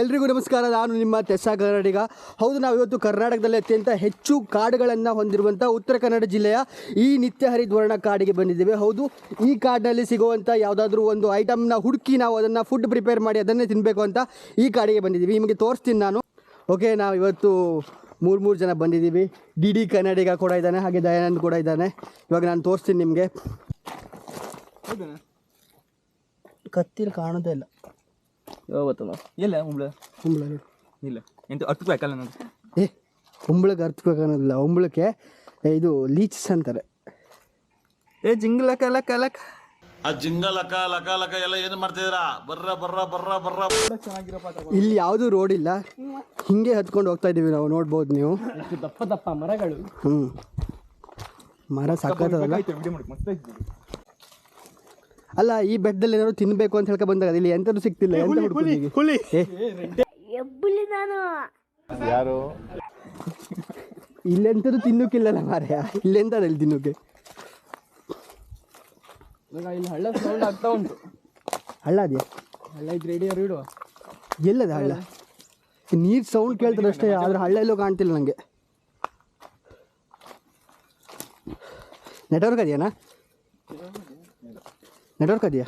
ಎಲ್ರಿಗೂ ನಮಸ್ಕಾರ ನಾನು ನಿಮ್ಮ ತೆಸ್ಸಾ ಕನ್ನಡಿಗ. ಹೌದು ನಾವು ಇವತ್ತು ಕರ್ನಾಟಕದಲ್ಲಿ ಅತ್ಯಂತ ಹೆಚ್ಚು ಕಾಡುಗಳನ್ನು ಹೊಂದಿರುವಂಥ ಉತ್ತರ ಕನ್ನಡ ಜಿಲ್ಲೆಯ ಈ ನಿತ್ಯ ಹರಿದ್ವರ್ಣ ಕಾಡಿಗೆ ಬಂದಿದ್ದೇವೆ. ಹೌದು ಈ ಕಾಡಿನಲ್ಲಿ ಸಿಗುವಂಥ ಯಾವುದಾದ್ರೂ ಒಂದು ಐಟಮ್ನ ಹುಡುಕಿ ನಾವು ಅದನ್ನು ಫುಡ್ ಪ್ರಿಪೇರ್ ಮಾಡಿ ಅದನ್ನೇ ತಿನ್ನಬೇಕು ಅಂತ ಈ ಕಾಡಿಗೆ ಬಂದಿದ್ದೀವಿ. ನಿಮಗೆ ತೋರಿಸ್ತೀನಿ ನಾನು. ಓಕೆ ನಾವು ಇವತ್ತು ಮೂರು ಮೂರು ಜನ ಬಂದಿದ್ದೀವಿ. ಡಿ ಡಿ ಕನ್ನಡಿಗ ಕೂಡ ಇದ್ದಾನೆ ಹಾಗೆ ದಯಾನಂದ್ ಕೂಡ ಇದ್ದಾನೆ. ಇವಾಗ ನಾನು ತೋರಿಸ್ತೀನಿ ನಿಮಗೆ. ಕತ್ತಿಲಿ ಕಾಣೋದೇ ಇಲ್ಲ. ಯಾವತ್ತಮ್ಮ ಇಲ್ಲ ಉಂಬ್ಳ ಕುಂಬಳ ನೋಡು. ಇಲ್ಲ. ಎಂತ ಅರ್ಥಕ್ಕಾಗಲ್ಲ ನಾನು ಏ ಕುಂಬಳಕ್ಕೆ ಅರ್ಥಬೇಕನ್ನೋದಿಲ್ಲ ಒಂಬಳಕ್ಕೆ ಇದು ಲೀಚಸ್ ಅಂತಾರೆ. ಏ ಜಿಂಗಲಕ ಲಕ ಕಲಕ್ ಆ ಜಿಂಗ ಲಕ ಲಕ ಲಕ ಎಲ್ಲ ಏನು ಮಾಡ್ತಿದ್ದೀರಾ? ಬರ್ರ ಬರ್ರ ಬರ್ರ ಬರ್ರ. ಇಲ್ಲಿ ಯಾವುದೂ ರೋಡ್ ಇಲ್ಲ. ಹಿಂಗೆ ಹತ್ಕೊಂಡು ಹೋಗ್ತಾ ಇದ್ದೀವಿ ನಾವು ನೋಡ್ಬೋದು ನೀವು. ದಪ್ಪ ದಪ್ಪ ಮರಗಳು. ಹ್ಞೂ ಮರ ಸಾಕತ್ತದಲ್ಲ ವಿಡಿಯೋ ಮಾಡಿ ಮಸ್ತ್ ಅಲ್ಲ ಈ ಬೆಟ್ಟದಲ್ಲಿ ಏನಾದ್ರು ತಿನ್ಬೇಕು ಅಂತ ಹೇಳ್ಕೊ ಬಂದಾಗ ಇಲ್ಲಿ ಎಂತರೂ ಸಿಕ್ತಿಲ್ಲ ಎಂತ ಹುಡ್ಕೋದು ಈಗ? ಹುಲಿ ಎಬ್ಬುಲಿ ನಾನು. ಇಲ್ಲೆಂಥದ್ದು ತಿನ್ನೋಕ್ಕಿಲ್ಲಲ್ಲ ಮಾರ್ಯ ಇಲ್ಲೆಂತ ಇಲ್ಲಿ ತಿನ್ನೋಕೆ? ಇವಾಗ ಇಲ್ಲಿ ಹಳ್ಳ ಸೌಂಡ್ ಆಗ್ತಾ ಉಂಟು. ಹಳ್ಳ ಅದೆಯಾ? ಹಳ್ಳ ಇದ್ರೆ ರೇಡಿಯೋ ಇಡುವ? ಎಲ್ಲದ ಹಳ್ಳ? ನೀರು ಸೌಂಡ್ ಕೇಳ್ತಾರೆ ಅಷ್ಟೇ ಆದ್ರೆ ಹಳ್ಳ ಎಲ್ಲೋ ಕಾಣ್ತಿಲ್ಲ ನನಗೆ ನೆಟ್ವರ್ಕ್ ಅದೆಯಾನ? ನೆಟ್ವರ್ಕ್ ಅದೆಯಾ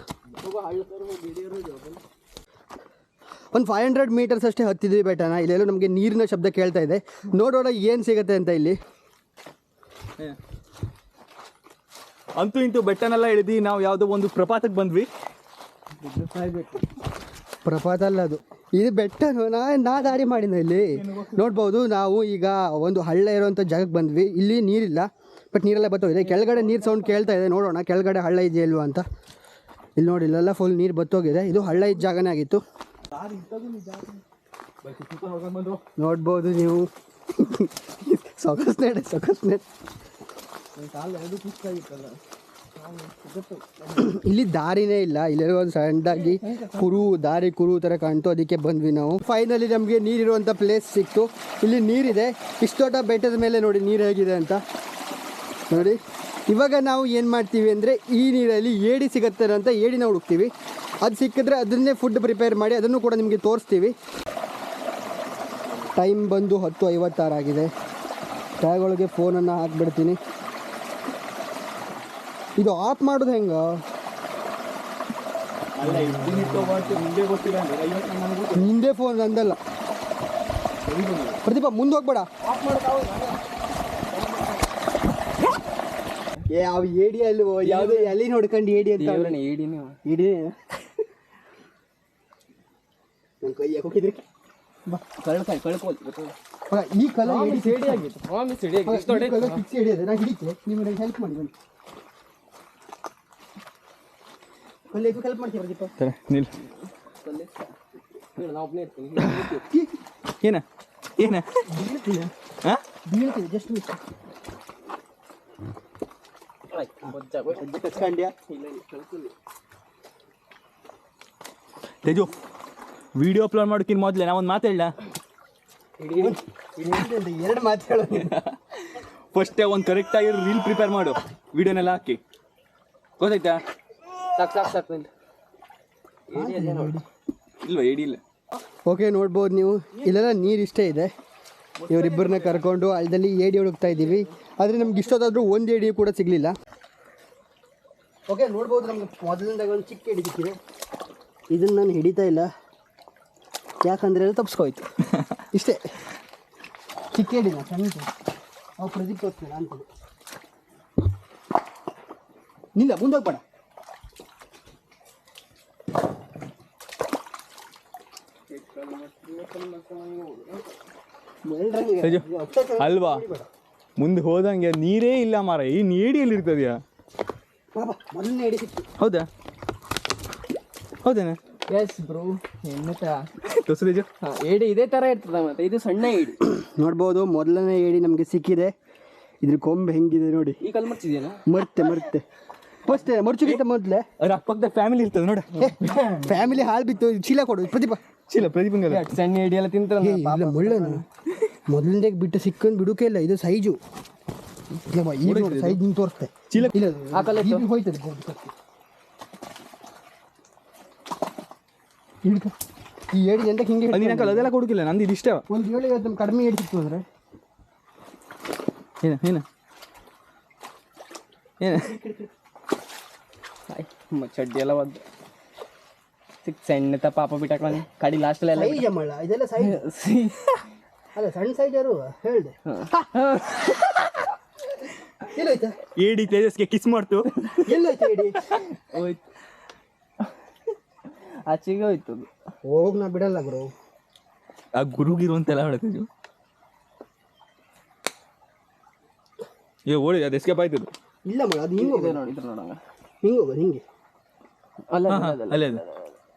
ಒಂದು ಫೈವ್ ಹಂಡ್ರೆಡ್ ಮೀಟರ್ಸ್ ಅಷ್ಟೇ ಹತ್ತಿದ್ವಿ ಬೆಟ್ಟನ ಇಲ್ಲೆಲ್ಲೋ ನಮಗೆ ನೀರಿನ ಶಬ್ದ ಕೇಳ್ತಾ ಇದೆ. ನೋಡೋಣ ಏನು ಸಿಗುತ್ತೆ ಅಂತ ಇಲ್ಲಿ. ಅಂತೂ ಇಂತೂ ಬೆಟ್ಟನೆಲ್ಲ ಇಳಿದು ನಾವು ಯಾವುದೋ ಒಂದು ಪ್ರಪಾತಕ್ಕೆ ಬಂದ್ವಿ. ಪ್ರಪಾತ ಅಲ್ಲ ಅದು. ಇದು ಬೆಟ್ಟ ನಾ ನಾ ದಾರಿ ಮಾಡಿನ ಇಲ್ಲಿ. ನೋಡ್ಬೋದು ನಾವು ಈಗ ಒಂದು ಹಳ್ಳ ಇರೋವಂಥ ಜಾಗಕ್ಕೆ ಬಂದ್ವಿ. ಇಲ್ಲಿ ನೀರಿಲ್ಲ ಬಟ್ ನೀರೆಲ್ಲ ಬತ್ತೋಗಿದೆ ಕೆಳಗಡೆ ನೀರು ಸೌಂಡ್ ಕೇಳ್ತಾ ಇದೆ. ನೋಡೋಣ ಕೆಳಗಡೆ ಹಳ್ಳ ಇದೆಯಾ ಇಲ್ವಾ ಅಂತ. ಇಲ್ಲಿ ನೋಡಿ, ಇಲ್ಲೆಲ್ಲ ಫುಲ್ ನೀರು ಬತ್ತೋಗಿದೆ. ಇದು ಹಳ್ಳ ಇದ್ದ ಜಾಗನೇ ಆಗಿತ್ತು. ನೋಡ್ಬೋದು ನೀವು. ಸೊಗಸ್ನೇಡೆ ಸೊಗಸ್ನೇಡ್ ಇಲ್ಲಿ ದಾರಿನೇ ಇಲ್ಲ. ಇಲ್ಲೆಲ್ಲ ಒಂದು ಸಣ್ಣದಾಗಿ ಕುರು ದಾರಿ ಕುರು ಥರ ಕಾಣ್ತು. ಅದಕ್ಕೆ ಬಂದ್ವಿ ನಾವು. ಫೈನಲಿ ನಮಗೆ ನೀರಿರುವಂಥ ಪ್ಲೇಸ್ ಸಿಕ್ತು. ಇಲ್ಲಿ ನೀರಿದೆ. ಇಷ್ಟು ದೊಡ್ಡ ಬೆಟ್ಟದ ಮೇಲೆ ನೋಡಿ, ನೀರು ಹೇಗಿದೆ ಅಂತ. ನೋಡಿ. ಇವಾಗ ನಾವು ಏನು ಮಾಡ್ತೀವಿ ಅಂದರೆ ಈ ನೀರಲ್ಲಿ ಏಡಿ ಸಿಗುತ್ತೆ ಅಂತ ಏಡಿನ ಹುಡುಕ್ತೀವಿ. ಅದು ಸಿಕ್ಕಿದ್ರೆ ಅದನ್ನೇ ಫುಡ್ ಪ್ರಿಪೇರ್ ಮಾಡಿ ಅದನ್ನು ಕೂಡ ನಿಮಗೆ ತೋರಿಸ್ತೀವಿ. ಟೈಮ್ ಬಂದು ಹತ್ತು ಐವತ್ತಾರಾಗಿದೆ ಟ್ಯಾಗೊಳಗೆ ಫೋನನ್ನು ಹಾಕ್ಬಿಡ್ತೀನಿ. ಇದು ಆಫ್ ಮಾಡೋದು ಹೆಂಗ? ನಿಂದೇ ಫೋನ್ ಅಂದಲ್ಲ ಪ್ರದೀಪ ಮುಂದೆ ಹೋಗ್ಬೇಡ. ಏ ಅವ್ ಏಡಿ ಅಲ್ವೋ ಯಾವ್ದು ಎಲ್ಲಿ ನೋಡ್ಕೊಂಡು ಏಡಿ ಅಂತ ಅವ್ನು. ಏಡಿನೇ ಏಡಿ ನನ್ ಕೈ ಹೋಗಿದ್ರಿ? ಕಳ್ಕಾಯ್ ಈ ಕಲ ಏಡಿ ಸಿಡಿ ಆಗಿತ್ತು ಸ್ವಾಮಿ ಸಿಡಿ ಆಗಿತ್ತು. ನೋಡಿ ಫಿಕ್ಸ್ ಏಡಿ ಇದೆ ನಾನು ಹಿಡಿತೆ. ನಿಮಗೆ ಹೆಲ್ಪ್ ಮಾಡಿ ಬನ್ನಿ. ಹೆಲ್ಪ್ ಮಾಡ್ತೀವಿ ಪ್ರದೀಪ ನಿಲ್. ನಾವು ಒಬ್ಬನೇ ಇರ್ತೀನಿ. ಏನ? ಏನ? ಬೀಳ್ತೀನಿ ಹಾ ಬೀಳ್ತೀನಿ just miss Teju video upload ಮಾಡೋಕ್ಕಿಂತ ಮೊದಲೇ ನಾವೊಂದು ಒಂದು ಹೇಳ ಎರಡು ಮಾತು ಹೇಳೋ ಫಸ್ಟೇ ಒಂದು ಕರೆಕ್ಟಾಗಿ ರೀಲ್ ಪ್ರಿಪೇರ್ ಮಾಡು ವಿಡಿಯೋನೆಲ್ಲ ಹಾಕಿ. ಗೊತ್ತಾಯ್ತಾ? ಸಾಕು ಸಾಕು ಸಾಕು ಇಲ್ವಾ ಏಡಿ ಇಲ್ಲ. ಓಕೆ ನೋಡ್ಬೋದು ನೀವು. ಇಲ್ಲೆಲ್ಲ ನೀರು ಇಷ್ಟೇ ಇದೆ. ಇವರಿಬ್ಬರನ್ನ ಕರ್ಕೊಂಡು ಅಲ್ಲದಲ್ಲಿ ಏಡಿ ಹುಡುಕ್ತಾ ಇದ್ದೀವಿ ಆದರೆ ನಮ್ಗೆ ಇಷ್ಟೊತ್ತಾದರೂ ಒಂದು ಏಡಿ ಕೂಡ ಸಿಗಲಿಲ್ಲ. ಓಕೆ ನೋಡ್ಬೋದು ನಮ್ಗೆ ಮೊದಲಿಂದಾಗ ಒಂದು ಚಿಕ್ಕ ಹಿಡಿದಿಕ್ಕಿದೆ ಇದನ್ನು ನಾನು ಹಿಡಿತಾ ಇಲ್ಲ. ಯಾಕಂದರೆ ಎಲ್ಲ ತಪ್ಪಿಸ್ಕೋಯ್ತು ಇಷ್ಟೇ. ಚಿಕ್ಕ ಹಿಡಿದ ಸಣ್ಣ ಅವು ಪ್ರದೀಪ್ ಹೋಗ್ತೀನಿ ಅಂತದ್ದು ನಿಲ್ಲ ಮುಂದೋಗ್ಬೇಡ. ಅಲ್ವಾ? ಮುಂದೆ ಹೋದಂಗೆ ನೀರೇ ಇಲ್ಲ ಮಾರ ಈ ನೀಡಿಯಲ್ಲಿ ಇರ್ತದ್ಯಾ? ಬಾಬಾ ಮೊದಲನೇ ಏಡಿ ಸಿಕ್ತು ಹೌದಾ? ಹೌದೇನ? ಎಸ್ ಬ್ರೋ ಎನ್ನತ ತೋರಿಸು ಏಡಿ ಇದೇ ಥರ ಇರ್ತದ ಮತ್ತೆ ಇದು ಸಣ್ಣ ಏಡಿ. ನೋಡ್ಬೋದು ಮೊದಲನೇ ಏಡಿ ನಮಗೆ ಸಿಕ್ಕಿದೆ. ಇದ್ರ ಕೊಂಬೆ ಹೆಂಗಿದೆ ನೋಡಿ. ಈ ಕಲ್ ಮರ್ತೆ ಮರ್ತೆ. ಫಸ್ಟ್ ಮರ್ಚುಗಿಂತ ಮೊದಲೇ. ಅವ್ರ ಅಕ್ಕಪಕ್ಕದ ಫ್ಯಾಮಿಲಿ ಇರ್ತದೆ ನೋಡ. ಫ್ಯಾಮಿಲಿ ಹಾಲು ಬಿತ್ತು ಚೀಲ ಕೊಡು ಪ್ರದೀಪ. ಚೀಲ ಪ್ರದೀಪ ಸಣ್ಣ ಏಡಿ ಎಲ್ಲ ತಿಂತಾರೆ ಮೊದಲನೇ ಬಿಟ್ಟು ಸಿಕ್ಕಂದು ಬಿಡುಕೆ ಇಲ್ಲ ಇದು ಸೈಜು. ನಿಂಗೆ ತೋರಿಸ್ತೆ ಇಲ್ಲ ಹೋಯ್ತದೆ. ಹಿಡ್ಕೊ ಈ ಏಡಿ ಎಂತ ಹಿಂಗೆ ನೀನು ಅದೆಲ್ಲ ಕೊಡುಕಿಲ್ಲ ನಂದು ಇದು ಇಷ್ಟ ಒಂದು ಏಳು ಐವತ್ತು ಕಡಿಮೆ ಏಡಿ ಸಿಕ್ತು ಅಂದರೆ ಏನು ಏನು ಏನು ಮ- ಚಡ್ಡಿ ಎಲ್ಲ ಒದ್ದು ಸಿಕ್ ಸಣ್ಣ ಪಾಪ ಬಿಟ್ಟಾಕೊಂಡು ಕಡಿ ಲಾಸ್ಟಲ್ಲಿ ಎಲ್ಲ ಇದೆಲ್ಲ ಸೈಜ್ ಅಲ್ಲ ಸಣ್ಣ ಸೈಜ್ ಯಾರು ಹೇಳ್ದೆ ಎಲ್ಲೋಯ್ತಾ? ಏಡಿ ತೇಜಸ್ಗೆ ಕಿಸ್ ಮಾಡ್ತು. ಎಲ್ಲೋಯ್ತಾ ಏಡಿ? ಹೋಯ್ತು. ಆಚೆಗೆ ಹೋಯ್ತು ಅದು. ಹೋಗ್ ನಾ ಬಿಡಲ್ಲ ಬ್ರೋ ಆ ಗುರುಗಿರು ಅಂತೆಲ್ಲ ಹೇಳ್ತಿದ್ವಿ ಏ ಓಡಿ ಅದು ಎಸ್ಕೇಪ್ ಆಯ್ತು ಅದು. ಇಲ್ಲ ಮಗ ಅದು ಹಿಂಗೆ ಹೋಗೋದು. ನೋಡಿ ಇದ್ರ ನೋಡಂಗ ಹಿಂಗೆ ಹೋಗೋದು ಹಿಂಗೆ. ಅಲ್ಲ ಹಾ, ಅಲ್ಲ, ಹಾ, ಅಲ್ಲ, ಅಲ್ಲೇ ಅದು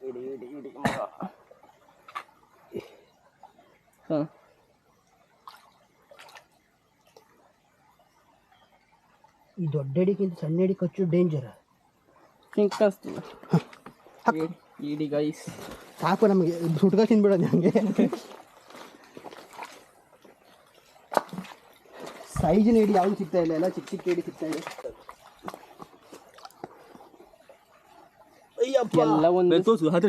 ಇಡಿ ಇಡಿ ಇಡಿ ಮಗ. ಹಾ ಈ ದೊಡ್ಡ ಎಡಿಗಿಂತ ಸಣ್ಣ ಅಡಿ ಕಚ್ಚು ಡೇಂಜರ್ ಕಳಿಸ್ತದ ಇಡಿ ಗೈಸ್ ಸಾಕು ನಮಗೆ ಸುಟ್ಕ ತಿನ್ಬಿಡೋದು ಹಂಗೆ. ಸೈಜ್ ನೀಡಿ ಯಾವುದು ಸಿಗ್ತಾ ಇಲ್ಲ ಎಲ್ಲ ಚಿಕ್ಕ ಚಿಕ್ಕ ಏಡಿ ಸಿಗ್ತಾ ಇದೆ. ಅಯ್ಯಪ್ಪ. ಎಲ್ಲ ಒಂದೇ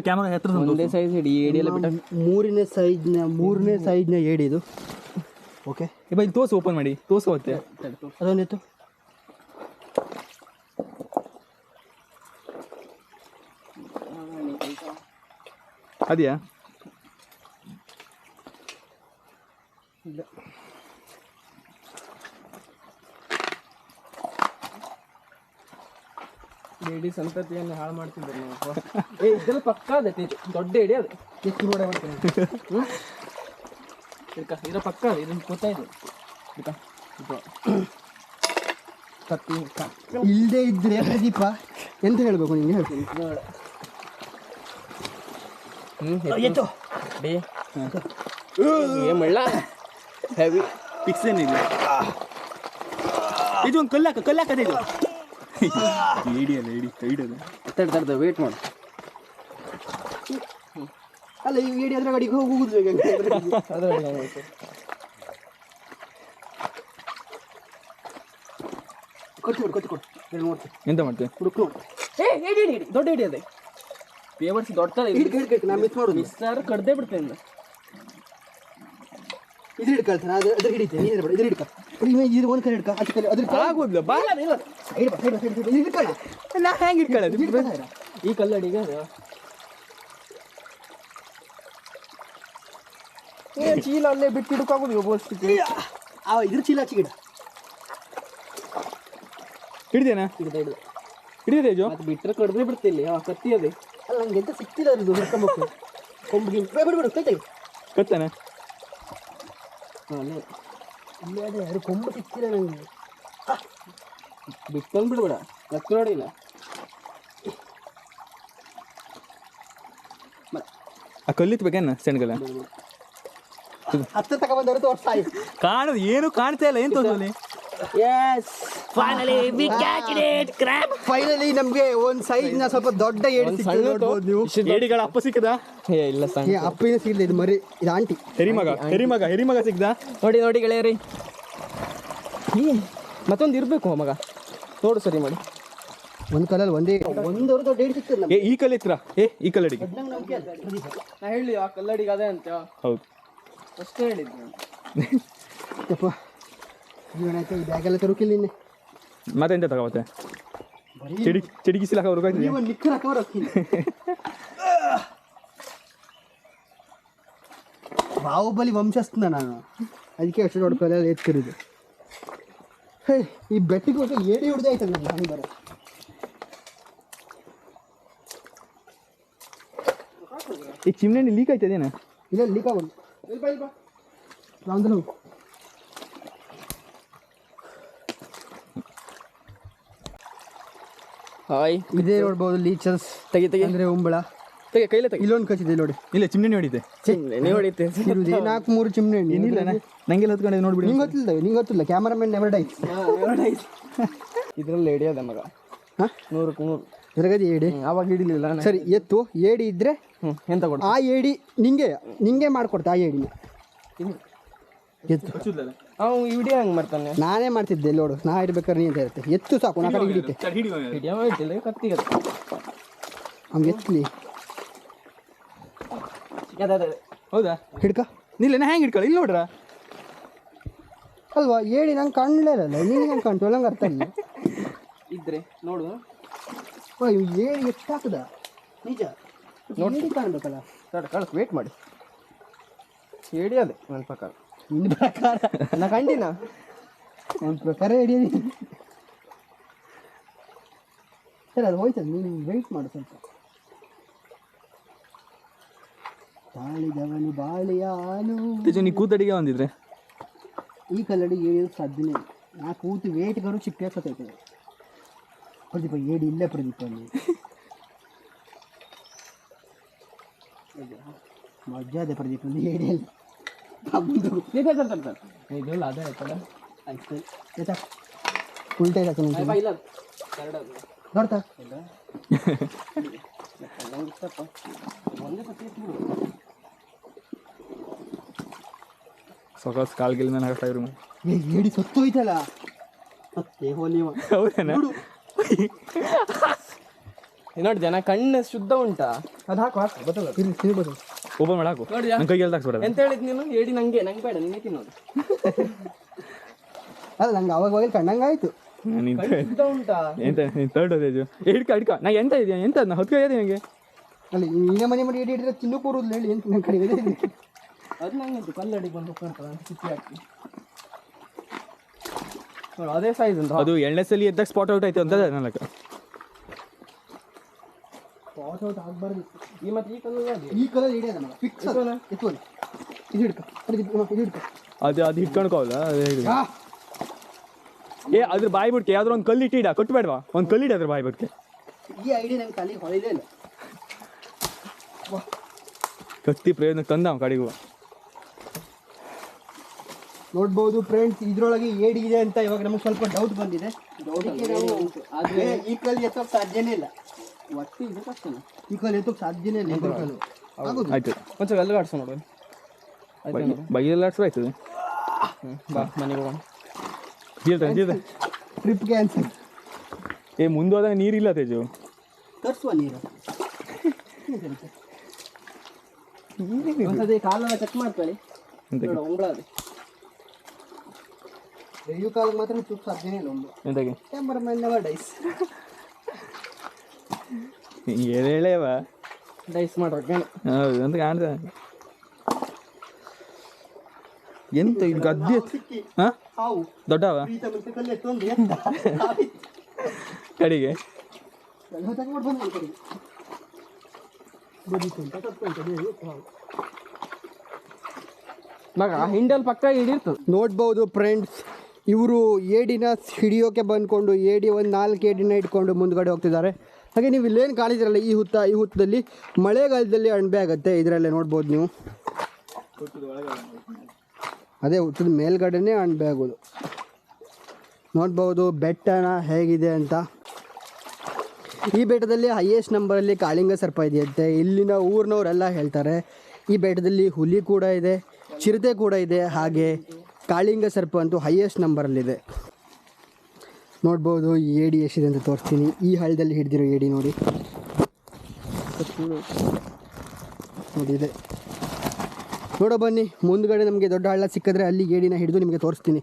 ಕ್ಯಾಮರಾ ಹತ್ರ ಒಂದೇ ಸೈಜ್ ಹಿಡಿ ಏಡಿ ಎಲ್ಲ ಬಿಟ್ಟ. ಮೂರನೇ ಸೈಜ್ನ ಮೂರನೇ ಸೈಜ್ನ ಏಡಿ ಇದು. ಓಕೆ ಏ ಬಾ ಇಲ್ಲಿ ತೋಸು ಓಪನ್ ಮಾಡಿ. ತೋಸು ಮತ್ತೆ. ಅದೊಂದಿತ್ತು ಅದೆಯಾ? ಏಡಿ ಸಂತತಿಯನ್ನು ಹಾಳು ಮಾಡ್ತಿದ್ರು ನೀವು. ಏ ಇದೆಲ್ಲ ಪಕ್ಕ ಅದೈತಿ ದೊಡ್ಡ ಏಡಿ ಅದು. ಹೆಚ್ಚು ನೋಡೇ ಮಾಡ್ತೀನಿ. ಇದಕ್ಕ ಇದ್ರ ಪಕ್ಕ ಅದು ಇದನ್ನ ಇದಕ್ಕ ಇದು. ಕತ್ತಿ ಕ- ಇಲ್ಲದೆ ಇದ್ರೆ ಪ್ರದೀಪ ಎಂತ ಹೇಳ್ಬೇಕು ನಿಂಗೆ? ಹೇಳ್ತೀನಿ ಎತ್ತು ಡೇ ಏ ಮಳ್ಳ. ಹೆವಿ ಫಿಕ್ಸ್ ಏನಿಲ್ಲ. ಇದು ಒಂದು ಕಲ್ಲಾಕ ಕಲ್ಲಾಕ ಇದು. ಅಲ್ಲ ಏಡಿ ಸೈಡ್ ಅದು ತಡ್ ತಡ್ದ ವೇಟ್ ಮಾಡು. ಅಲ್ಲ ಈ ಏಡಿ ಅದ್ರ ಗಡಿಗೆ ಹೋಗುದು ಅದ್ರ. ಕೊಟ್ಟು ಕೊಟ್ಟು ನೋಡ್ತೀನಿ. ಎಂತ ಮಾಡ್ತೀವಿ ಹುಡುಕ್ ಏ ಏಡಿ ದೊಡ್ಡ ಏಡಿ ಅದೇ. ಪೇವರ್ಸ್ ದೊಡ್ಡ ಹಿಡ್ಕ ಹಿಡ್ಕ ನಾ ಮಿಸ್ ಮಾಡೋದು. ಮಿಸ್ಸಾರು ಕಡ್ದೇ ಬಿಡ್ತೇನೆ ಇದು ಹಿಡ್ಕೊಳ್ತಾನೆ ಅದು ಅದ್ರ ಹಿಡಿತೇನೆ ಇದ್ರ ಬೇಡ ಇದ್ರ ಹಿಡ್ಕ. ಇವ ಇದು ಒಂದು ಕಡೆ ಹಿಡ್ಕ ಅದ್ರ ಆಗೋದ್ಲ ಬಾ. ಸೈಡ್ ಬಾ ಸೈಡ್ ಬಾ ಸೈಡ್ ಇದು ಹಿಡ್ಕೊಳ್ಳಿ ನಾ ಹೆಂಗೆ ಈ ಕಲ್ಲಡಿಗ ಅದು. ಏ ಚೀಲ ಅಲ್ಲೇ ಬಿಟ್ಟು ಹಿಡ್ಕಾಗೋದು ಆ ಇದ್ರ ಚೀಲ ಆಚೆ ಗಿಡ ಹಿಡಿದೇನಾ? ಹಿಡಿದೇ ಹಿಡ್ದ. ಮತ್ತೆ ಬಿಟ್ಟರೆ ಕಡ್ದೇ ಬಿಡ್ತಿಲ್ಲ ಕತ್ತಿ ಅದೇ. ಅಲ್ಲ ನಂಗೆ ಎಂತ ಸಿಕ್ತಿಲ್ಲ ಅದು ಹಿಡ್ಕೊಂಬೇಕು ಕೊಂಬಿಗೆ ಬಿಡು ಬಿಡು ಕೈ ತೆಗಿ ಕತ್ತಾನೆ ಅಲ್ಲೇ ಇಲ್ಲ ಅದೇ ಯಾರು ಕೊಂಬು ಸಿಕ್ತಿಲ್ಲ ನನಗೆ ಬಿಟ್ಟು ಬಿಡ್ಬೇಡ ಕತ್ತು ನೋಡಿಲ್ಲ ಆ ಕಲ್ಲಿತ್ ಬೇಕೇನ ಸೆಣ್ಗಲ್ಲ? ಹತ್ತಿರ ತಗೊಂಬಂದವರು ತೋರ್ಸಾಯಿ ಕಾಣದು ಏನು ಕಾಣ್ತಾ ಇಲ್ಲ ಏನು ತೋರ್ಸಲಿ ಎಸ್ ಫೈನಲಿ ನಮಗೆ ಒಂದು ನ ಸ್ವಲ್ಪ ದೊಡ್ಡ ಏಡಿ ಸಿಕ್ಕಿದೆ ನೋಡಬಹುದು ನೀವು. ಏಡಿಗಳ ಅಪ್ಪ ಸಿಕ್ಕದ? ಏ ಇಲ್ಲ ಸಣ್ಣ ಏ ಅಪ್ಪಿನ ಸಿಕ್ಕಿದೆ ಇದು ಮರಿ ಇದು ಆಂಟಿ. ಹೆರಿಮಗ ಹೆರಿಮಗ ಹೆರಿಮಗ ಸಿಕ್ದ ನೋಡಿ ನೋಡಿ ಗೆಳೆಯರಿ. ಮತ್ತೊಂದು ಇರಬೇಕು ಮಗ. ನೋಡು ಸರಿ ಮಾಡಿ. ಒಂದು ಕಲ್ಲಲ್ಲಿ ಒಂದೇ ಒಂದು ದೊಡ್ಡ ಏಡಿ ಸಿಗ್ತದೆ ಏ ಈ ಕಲ್ ಇತ್ರ ಏ ಈ ಕಲ್ಲಡಿಗೆ ನಾ ಹೇಳಿ ಆ ಕಲ್ಲಡಿಗೆ ಅದೇ ಅಂತ. ಹೌದು. ಅಷ್ಟೇ ಹೇಳಿದ್ದು ಯಪ್ಪ ಜೀವನ ಆಯ್ತು? ಈ ಬ್ಯಾಗೆಲ್ಲ ತರುಕಿಲ್ಲ ಇನ್ನೆ ಮತ್ತೆ ಎಂತ ತಗೋತ್ತೆ ಚೆಡಿ ಚೆಡಿಗಿಸಿಲಾಕ ಹೊರಗಾಯ್ತು ನೀವು ನಿಕ್ಕರ್ ಹಾಕೋರು ಹಾಕಿಲ್ಲ ಬಾಹುಬಲಿ ವಂಶಸ್ಥ ನಾನು. ಅದಕ್ಕೆ ಅಷ್ಟು ದೊಡ್ಡ ಕಲೆ ಎತ್ತಿರೋದು. ಹೇ ಈ ಬೆಟ್ಟಿಗೆ ಹೋಗಿ ಏಡಿ ಹಿಡ್ದು ಆಯ್ತಲ್ಲ ನಾನು? ಬರೋ. ಈ ಚಿಮ್ನೆ ಲೀಕ್ ಆಯ್ತದೇನ ಇಲ್ಲ ಲೀಕ್ ಆಗೋದು. ರಾಮದಲು ಹಾಯ್. ಇದೇ ನೋಡ್ಬೋದು ಲೀಚರ್ಸ್ ತೆಗಿ ತೆಗಿ. ಅಂದ್ರೆ ಉಂಬಳ. ತೆಗೆ ಕೈಲೇ ತೆಗಿ. ಇಲ್ಲೊಂದು ಕಚ್ಚಿದೆ ನೋಡಿ. ಇಲ್ಲ ಚಿಮ್ನೆ ಹೊಡಿತೆ. ನೀವು ಹೊಡಿತೆ. ಇರುವುದೇ ನಾಲ್ಕು ಮೂರು ಚಿಮ್ನೆ ಹಣ್ಣು ಏನಿಲ್ಲ ನಂಗೆಲ್ಲ ಹೊತ್ಕೊಂಡು ನೋಡ್ಬಿಡಿ. ನಿಂಗೆ ಗೊತ್ತಿಲ್ಲ ನಿಂಗೆ ಗೊತ್ತಿಲ್ಲ ಕ್ಯಾಮರಾಮನ್ ನೆವರ್ ಡೈಸ್ ಇದರಲ್ಲಿ ಎಡಿ ಅದ ಮಗ. ಹಾಂ? ನೂರಕ್ಕೆ ನೂರು. ಎರಗದಿ ಏಡಿ? ಅವಾಗ ಹಿಡಿಲಿಲ್ಲ. ಸರಿ ಎತ್ತು. ಏಡಿ ಇದ್ರೆ ಹ್ಮ್ ಎಂತ ಕೊಡು ಆ ಏಡಿ ನಿಂಗೆ ನಿಂಗೆ ಮಾಡ್ಕೊಡ್ತಾ ಆ ಏಡಿ ಎತ್ತು. ಅವ ವಿಡಿಯೋ ಹಂಗೆ ಮಾಡ್ತಾನೆ? ನಾನೇ ಮಾಡ್ತಿದ್ದೆ ಇಲ್ಲಿ ನೋಡು ನಾ ಇಡ್ಬೇಕಾದ್ರೆ ನೀ ಅಂತ ಇರುತ್ತೆ ಎತ್ತು ಸಾಕು ನಾ ಕಡೆ ಹಿಡಿತೆ ವಿಡಿಯೋ ಇಟ್ಟಿಲ್ಲ ಕತ್ತಿಗೆ ಹಂಗೆ ಎತ್ತಲಿ ಹೌದಾ? ಹಿಡ್ಕ. ನಿಲ್ಲ ನಾ ಹೆಂಗೆ ಹಿಡ್ಕೊಳ್ಳಿ? ಇಲ್ಲಿ ನೋಡ್ರ. ಅಲ್ವಾ ಹೇಳಿ ನಂಗೆ ಕಾಣಲೇ ಇರಲ್ಲ. ನೀನು ಹೆಂಗೆ ಕಾಣ್ತು? ನಂಗೆ ಅರ್ಥ ಇಲ್ಲ. ಇದ್ರೆ ನೋಡು. ಓ, ಇವ್ ಏಡಿ ಎಷ್ಟಾಕದ ನಿಜ? ನೋಡಿ. ಕಾಣ್ಬೇಕಲ್ಲ. ಕಳ್ಸಿ ವೇಟ್ ಮಾಡಿ. ಹೇಳಿ ಅದೇ ನನ್ನ ಪ್ರಕಾರ. ನಿನ್ನ ಪ್ರಕಾರ ನಾ ಕಂಡಿನ? ನನ್ನ ಪ್ರಕಾರ ಹಿಡಿಯದಿ ಸರಿ ಅದು ಹೋಯ್ತದೆ. ನೀನು ವೆಯ್ಟ್ ಮಾಡು ಸ್ವಲ್ಪ. ಬಾಳಿದವನು ಬಾಳಿಯ ಹಾಲು ತೇಜು ನೀ ಕೂತಡಿಗೆ ಬಂದಿದ್ರೆ ಈ ಕಲ್ಲಡಿ ಏಳು ಸಾಧ್ಯನೇ ನಾ ಕೂತು ವೇಟ್ಗಾರು ಚಿಕ್ಕ ಸತ್ತೈತೆ ಪ್ರದೀಪ ಏಡಿ ಇಲ್ಲ ಪ್ರದೀಪ ಅಲ್ಲಿ ಮಜಾ ಅದೇ ಪ್ರದೀಪ ಏಡಿ ಅಲ್ಲಿ ಉಲ್ಟಾ. ಇಲ್ಲ ನೋಡ್ತಾ ನಂಗೆ ಇಷ್ಟಪ್ಪ ಒಂದೇ ಸತಿ ಎತ್ಬಿಡು. ಸೊಕಾಸ್ ಕಾಲ್ ಗಿಲ್ ಮೇಲೆ ಹಾಕ್ತಾ ಇರು ಏಡಿ ಸತ್ತೋಯ್ತಲ್ಲ ಮತ್ತೆ ಹೋಲಿವ ಹೌದೇನಾ ನೋಡಿ ಜನ ಕಣ್ಣು ಶುದ್ಧ ಉಂಟಾ ಅದು ಹಾಕು ಹಾಕು ಗೊತ್ತಲ್ಲ ತಿರುಗಿ ತಿರ್ಬೋದು ಓಪನ್ ಮಾಡಾಕು? ನನ್ನ ಕೈಗೆ ಎಲ್ದಾಕ್ಸ್ಬಿಡ ಎಂತ ಹೇಳಿದ್ ನೀನು? ಹೇಳಿ ನಂಗೆ ನಂಗೆ ಬೇಡ ನೀನೇ ತಿನ್ನೋದು. ಅಲ್ಲ ನಂಗೆ ಅವಾಗ ಹೋಗಿ ಕಂಡಂಗೆ ಆಯ್ತು. ನೀನು ಕಣ್ಣು ಶುದ್ಧ ಉಂಟಾ? ಎಂತ ನೀನು ತರ್ಡ್ ತೇಜು ಹಿಡ್ಕ ಹಿಡ್ಕ ನಾ ಎಂತ ಇದೆಯಾ? ಎಂತ ನಾ ಹೊತ್ಕೊ ಇದೆ ನನಗೆ ಅಲ್ಲಿ ನೀನೇ ಮನೆ ಮಾಡಿ ಏಡಿ ಹಿಡಿದ್ರೆ ತಿನ್ನು ಕೂರುದು ಹೇಳಿ ಎಂತ ನನ್ನ ಕಡೆ. ಅದು ನಂಗೆ ಕಲ್ಲಡಿ ಬಂದು ಹೋಗ್ಕೊಂತದ ಅಂತ ಸಿಕ್ಕಿ ಹಾಕಿ ಅದೇ ಸೈಜ್ ಉಂಟು. ಅದು ಎಣ್ಣೆ ಸಲ ಎದ್ದಾಗ ಸ್ಪಾಟ್ ಔಟ್ ಆಯ್ತು ಅಂತ ನನಗೆ ಪಾಸ್ ಔಟ್ ಆಗ್ಬಾರ್ದಿತ್ತು. ಈ ಮತ್ತೆ ಈ ಕಲರ್ ಅದೇ ಈ ಕಲರ್ ಹಿಡಿಯೋದ ಮಗ ಫಿಕ್ಸ್ ಎತ್ತುವನ? ಎತ್ತುವನ ಇದು ಹಿಡ್ಕ. ಇದು ಹಿಡ್ಕ. ಅದು ಅದು ಹಿಡ್ಕೊಂಡ್ಕೋಲ್ಲ ಏ ಅದ್ರ ಬಾಯಿ ಬಿಡ್ಕೆ ಯಾವ್ದಾರು ಒಂದು ಕಲ್ಲಿ ಇಟ್ಟಿಡ ಕಟ್ಬೇಡವಾ? ಒಂದು ಕಲ್ಲಿಡ ಅದ್ರ ಬಾಯಿ ಬಿಡ್ಕೆ ಈ ಐಡಿಯಾ ನಂಗೆ ತಲೆಗೆ ಹೊಳಿದೇ ಇಲ್ಲ. ಕತ್ತಿ ಪ್ರಯೋಜನ ತಂದ ಅವ ಕಡೆಗೂ. ನೋಡ್ಬೋದು ಫ್ರೆಂಡ್ಸ್ ಇದ್ರೊಳಗೆ ಏಡಿ ಇದೆ ಅಂತ ಇವಾಗ ನಮಗೆ ಸ್ವಲ್ಪ ಡೌಟ್ ಬಂದಿದೆ. ಈ ಕಲ್ಲಿ ಎತ್ತೋಕೆ ಸಾಧ್ಯನೇ ಇಲ್ಲ. ಒಟ್ಟು ಇದು ಕಷ್ಟನ ಈ ಕಲ್ ಎತ್ತೋಕೆ ಸಾಧ್ಯನೇ ಇಲ್ಲ ಇದ್ರ ಕಲ್ಲು ಆಗುದು. ಆಯ್ತು. ಒಂದ್ಸಲ ಎಲ್ಲ ಆಡ್ಸೋ ನೋಡು ಆಯ್ತು ನೋಡು. ಬೈಯೆಲ್ಲ ಆಡ್ಸ್ರು ಆಯ್ತದೆ. ಹ್ಞೂ ಬಾ ಮನೆಗೆ ಹೋಗೋಣ. ಜೀಲ್ತಾನೆ ಟ್ರಿಪ್ ಕ್ಯಾನ್ಸಲ್ ಏ ಮುಂದೆ ಹೋದಾಗ ನೀರಿಲ್ಲ ತೇಜು. ತರ್ಸುವ ನೀರು. ಒಂದ್ಸತಿ ಕಾಲೆಲ್ಲ ಚೆಕ್ ಮಾಡ್ಕೊಳ್ಳಿ. ನೋಡು ದೈವ ಕಾಲಕ್ಕೆ ಮಾತ್ರ ಸಾಧ್ಯನೇ ಇಲ್ಲ ಒಂದು. ನೆವರ್ ಡೈಸ್ ಏನು ಹೇಳೇವ ಡೈಸ್ ಮಾಡೋಕೆ ಹೌದು ಅಂತ ಕಾಣ್ತದೆ ಎಂತ ಇದು ಗದ್ದೆ ಹಾ? ದೊಡ್ಡವ? ಕಡೆಗೆ. ಮಗ ಹಿಂಡಲ್ ಪಕ್ಕ ಹಿಡಿರ್ತದೆ ನೋಡ್ಬೋದು ಫ್ರೆಂಡ್ಸ್ ಇವರು ಏಡಿನ ಹಿಡಿಯೋಕೆ ಬಂದ್ಕೊಂಡು ಏಡಿ ಒಂದು ನಾಲ್ಕು ಏಡಿನ ಇಟ್ಕೊಂಡು ಮುಂದ್ಗಡೆ ಹೋಗ್ತಿದ್ದಾರೆ. ಹಾಗೆ ನೀವು ಇಲ್ಲೇನು ಕಾಣಿದಿರಲ್ಲ ಈ ಹುತ್ತ, ಈ ಹುತ್ತದಲ್ಲಿ ಮಳೆಗಾಲದಲ್ಲಿ ಅಣಬೆ ಆಗುತ್ತೆ. ಇದರಲ್ಲೇ ನೋಡ್ಬೋದು ನೀವು. ಅದೇ ಹುತ್ತದ ಮೇಲ್ಗಡೆನೇ ಅಣಬೆ ಆಗೋದು. ನೋಡ್ಬೋದು ಬೆಟ್ಟನ ಹೇಗಿದೆ ಅಂತ. ಈ ಬೆಟ್ಟದಲ್ಲಿ ಹೈಯೆಸ್ಟ್ ನಂಬರಲ್ಲಿ ಕಾಳಿಂಗ ಸರ್ಪ ಇದೆಯಂತೆ. ಇಲ್ಲಿನ ಊರಿನವರೆಲ್ಲ ಹೇಳ್ತಾರೆ, ಈ ಬೆಟ್ಟದಲ್ಲಿ ಹುಲಿ ಕೂಡ ಇದೆ, ಚಿರತೆ ಕೂಡ ಇದೆ. ಹಾಗೆ ಕಾಳಿಂಗ ಸರ್ಪ ಅಂತೂ ಹೈಯೆಸ್ಟ್ ನಂಬರಲ್ಲಿದೆ ನೋಡ್ಬೋದು ಈ ಏಡಿ ಎಷ್ಟಿದೆ ಅಂತ ತೋರಿಸ್ತೀನಿ. ಈ ಹಳ್ಳದಲ್ಲಿ ಹಿಡಿದಿರೋ ಏಡಿ ನೋಡಿ. ನೋಡಿ ಇದೆ. ನೋಡೋ ಬನ್ನಿ, ಮುಂದ್ಗಡೆ ನಮಗೆ ದೊಡ್ಡ ಹಳ್ಳ ಸಿಕ್ಕಿದ್ರೆ ಅಲ್ಲಿ ಏಡಿನ ಹಿಡಿದು ನಿಮಗೆ ತೋರಿಸ್ತೀನಿ.